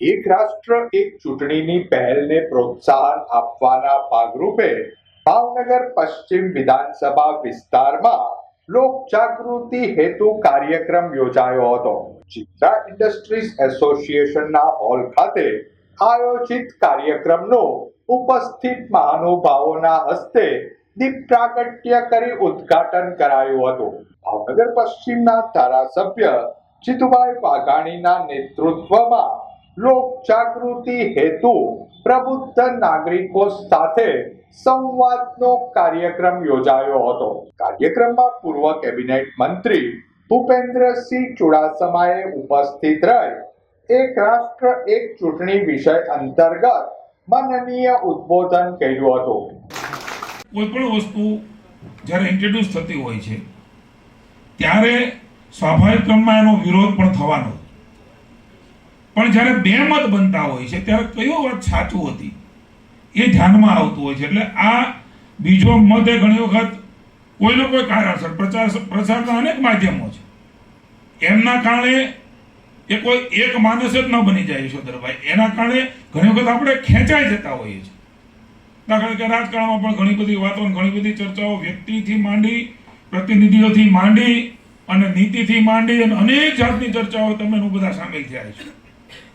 એક રાષ્ટ્ર, એક ચૂંટણીની પહેલને પ્રોત્સાહન આપવાના ભાગરૂપે ભાવનગર પશ્ચિમ વિધાનસભા વિસ્તારમાં લોક જાગૃતિ હેતુ કાર્યક્રમ યોજાયો હતો. ચિત્રા ઇન્ડસ્ટ્રીઝ એસોસિએશનના હોલ ખાતે આયોજિત કાર્યક્રમનો ઉપસ્થિત મહાનુભાવોના હસ્તે દીપ પ્રાગટ્ય કરી ઉદ્ઘાટન કરાયું હતું. ભાવનગર પશ્ચિમના ધારાસભ્ય જીતુભાઈ વાઘાણીના નેતૃત્વમાં લોક જાગૃતિ હેતુ પ્રબુદ્ધ નાગરિકો સાથે સંવાદનો કાર્યક્રમ યોજાયો હતો. કાર્યક્રમમાં પૂર્વ કેબિનેટ મંત્રી ભૂપેન્દ્રસિંહ ચુડાસમાએ ઉપસ્થિત રહી એક રાષ્ટ્ર, એક ચૂંટણી વિષય અંતર્ગત માનનીય ઉદ્બોધન કર્યું હતું. કોઈ પણ વસ્તુ જ્યારે ઇન્ટ્રોડ્યુસ થતી હોય છે, ત્યારે સ્વાભાવિક ક્રમમાં એનો વિરોધ પણ થવાનો પણ જ્યારે બે મત બનતા હોય છે, ત્યારે કયો વાત સાચું હતી? એ ધ્યાનમાં આવતું હોય છે. એટલે આ બીજો મત એ ઘણી વખત કોઈનો કોઈ કારણસર, પ્રચાર પ્રચારના અનેક માધ્યમો છે. એમના કારણે એ કોઈ એક માણસ જ ન બની જાય, યશોધરભાઈ. એના કારણે ઘણી વખત આપણે ખેંચાઈ જતા હોઈએ છીએ. દાખલા કે રાજકારણમાં પણ ઘણી બધી વાતો ઘણી બધી ચર્ચાઓ વ્યક્તિથી માંડી, પ્રતિનિધિઓથી માંડી અને નીતિથી માંડી અને અનેક જાતની ચર્ચાઓ તમે બધા સામેલ થયા છે.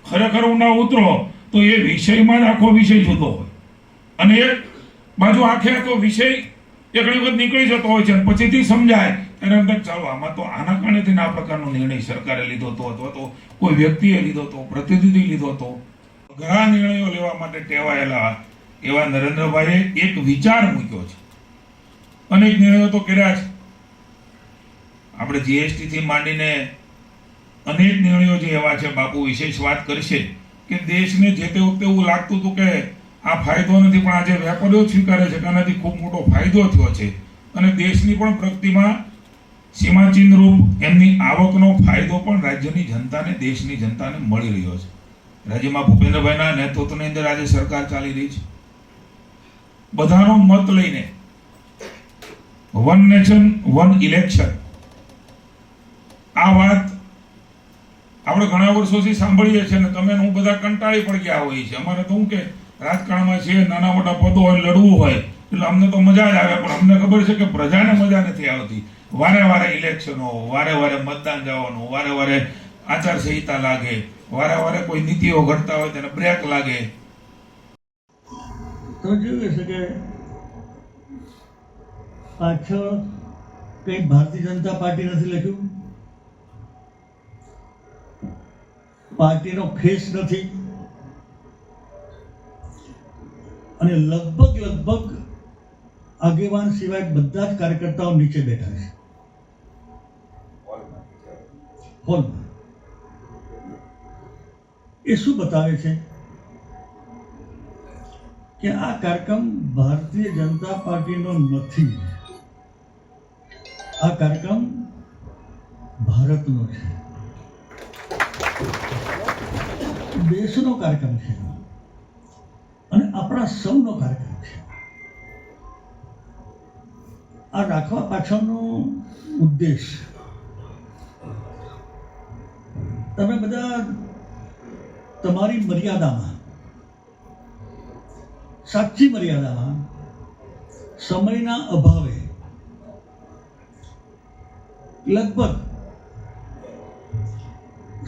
ખરેખર ઊંડા ઉતરો, તો એ વિષયમાં જ આખો વિષય જુદો હોય. અને એક બાજુ આખે આખો વિષય એ ઘણી વખત નીકળી જતો હોય છે અને પછીથી સમજાય અને એમ ચાલો, આમાં તો આના કારણેથી આ પ્રકારનો નિર્ણય સરકારે લીધો હતો અથવા તો કોઈ વ્યક્તિએ લીધો હતો, પ્રતિનિધિ લીધો હતો. ઘણા નિર્ણયો લેવા માટે ટેવાયેલા એવા નરેન્દ્રભાઈએ એક વિચાર મૂક્યો છે. અનેક નિર્ણયો તો કર્યા છે આપણે જીએસટી થી માંડીને અનેક નિર્ણયો જે એવા છે, બાપુ વિશેષ વાત કરશે કે દેશને જે તે વખતે એવું લાગતું હતું કે આ ફાયદો નથી, પણ આજે વેપારીઓ સ્વીકારે છે કે આનાથી ખૂબ મોટો ફાયદો થયો છે. અને દેશની પણ પ્રગતિમાં સીમાચિહ્ન રૂપ એમની આવકનો ફાયદો પણ રાજ્યની જનતાને, દેશની જનતાને મળી રહ્યો છે. રાજ્યમાં ભૂપેન્દ્રભાઈના નેતૃત્વની અંદર આજે સરકાર ચાલી રહી છે. બધાનો મત લઈને વન નેશન, વન ઇલેક્શન. આ વાત આપણે ઘણા વર્ષોથી સાંભળીએ છીએ ને તમે હું બધા કંટાળી પડી ગયા હોઈએ છીએ. અમારે તો શું કે રાજકારણમાં છે નાના મોટા પદો હોય, લડવું હોય, એટલે અમને તો મજા જ આવે. પણ અમને ખબર છે કે પ્રજાને મજા નથી આવતી. વારે વારે ઇલેક્શનો વારે વારે મતદાન જવાનું, વારે વારે આચારસંહિતા લાગે, વારે વારે કોઈ નીતિઓ ઘટતા હોય તેને બ્રેક લાગે. તો જોઈએ છે કે પાછળ કંઈ ભારતીય જનતા પાર્ટી નથી લખ્યું? પાર્ટીનો ખેસ નથી. અને લગભગ લગભગ આગેવાન સિવાય બધા જ કાર્યકર્તાઓ નીચે બેઠા છે. એ શું બતાવે છે? કે આ કાર્યક્રમ ભારતીય જનતા પાર્ટીનો નથી. આ કાર્યક્રમ ભારતનો છે. દેશનો કાર્યક્રમ છે. અને આપણા સૌનો કાર્યક્રમ છે. આ રાખવા પાછળનો ઉદ્દેશ. તમે બધા તમારી મર્યાદામાં, સાચી મર્યાદામાં, સમયના અભાવે લગભગ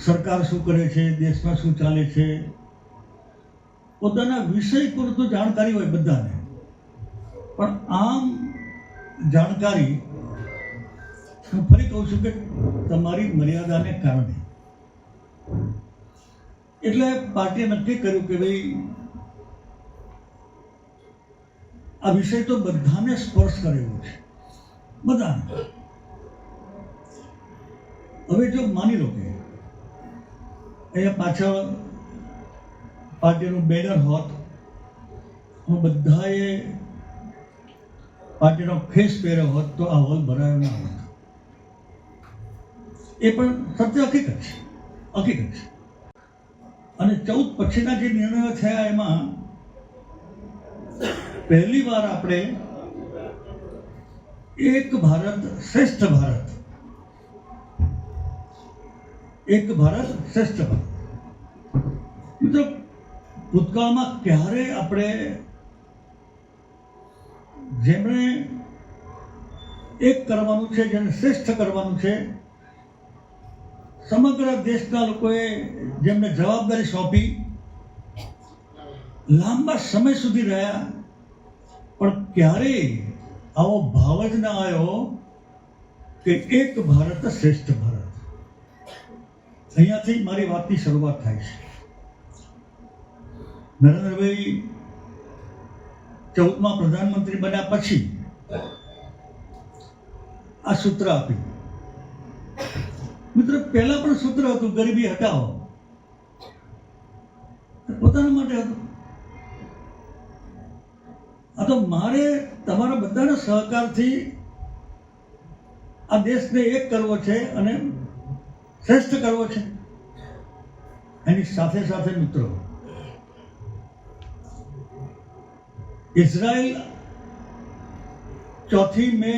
સરકાર શું કરે છે, દેશમાં શું ચાલે છે? પોતાના વિષય પર તો જાણકારી હોય બધાને. પણ આમ જાણકારી, હું ફરી કહું છું કે તમારી મર્યાદાને કારણે. એટલે પાર્ટીએ નક્કી કર્યું કે ભાઈ, આ વિષય તો બધાને સ્પર્શ કરેલો છે. બધાને. હવે જો માની લો કે અહીંયા પાછળ પાર્ટીનું બેનર હોત. હું બધાએ પાર્ટીનો ફેસ પહેર્યો હોત તો આ હોલ ભરાયો ના હોત. એ પણ સત્ય હકીકત છે. હકીકત છે. અને ચૌદ પછીના જે નિર્ણયો થયા એમાં પહેલી વાર આપણે એક ભારત શ્રેષ્ઠ ભારત એક ભારત શ્રેષ્ઠ ભારત. મિત્રો, ભૂતકાળમાં ક્યારે આપણે જેમણે એક કરવાનું છે, જેને શ્રેષ્ઠ કરવાનું છે, સમગ્ર દેશના લોકોએ જેમને જવાબદારી સોંપી, લાંબા સમય સુધી રહ્યા, પણ ક્યારેય આવો ભાવ જ ના આવ્યો કે એક ભારત શ્રેષ્ઠ ભારત? અહીંયાથી મારી વાતની શરૂઆત થાય છે. નરેન્દ્રભાઈ, ચૌદમાં પ્રધાનમંત્રી બન્યા પછી આ સૂત્ર આપ્યું. મિત્ર, પહેલા પણ સૂત્ર હતું, ગરીબી હટાવો. પોતાના માટે હતું. આ તો મારે તમારા બધાના સહકારથી આ દેશને એક કરવો છે અને શ્રેષ્ઠ કરવો છે. એની સાથે સાથે મિત્રો, ઇઝરાયલ ચોથી મે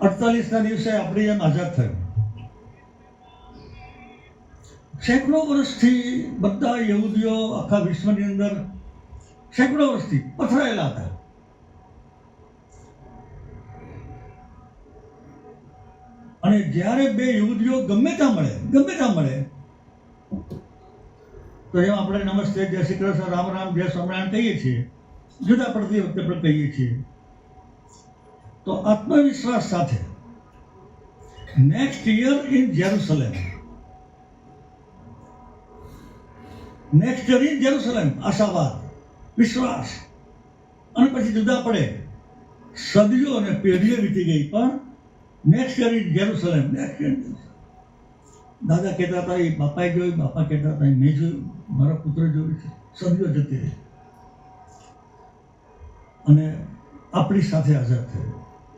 અડતાલીસના દિવસે આપણી એમ આઝાદ થયું. સેંકડો વર્ષથી બધા યહૂદીઓ આખા વિશ્વની અંદર સેંકડો વર્ષથી પથરાયેલા હતા. અને જ્યારે બે યુવતીઓ ગમે ત્યાં મળે, ગમે ત્યાં મળે, તો એમ આપણે નમસ્તે, જય શ્રી કૃષ્ણ, રામ રામ, જય સ્વામિનારાયણ કહીએ છીએ. જુદા પડતી વખતે પણ કહીએ છીએ. તો આત્મવિશ્વાસ સાથે next year in Jerusalem next year in Jerusalem આશાવાદ, વિશ્વાસ. અને પછી જુદા પડે. સદીઓ અને પેઢીઓ વીતી ગઈ પણ નેક્સ્ટ કરી જેરુસલેમ નેક્સ્ટ યર દાદા કહેતા હતા, એ બાપાએ જોયું, બાપા કહેતા હતા મેં જોયું, મારા પુત્ર જોયું છે. સદીઓ જતી રહી. અને આપણી સાથે આઝાદ થયો.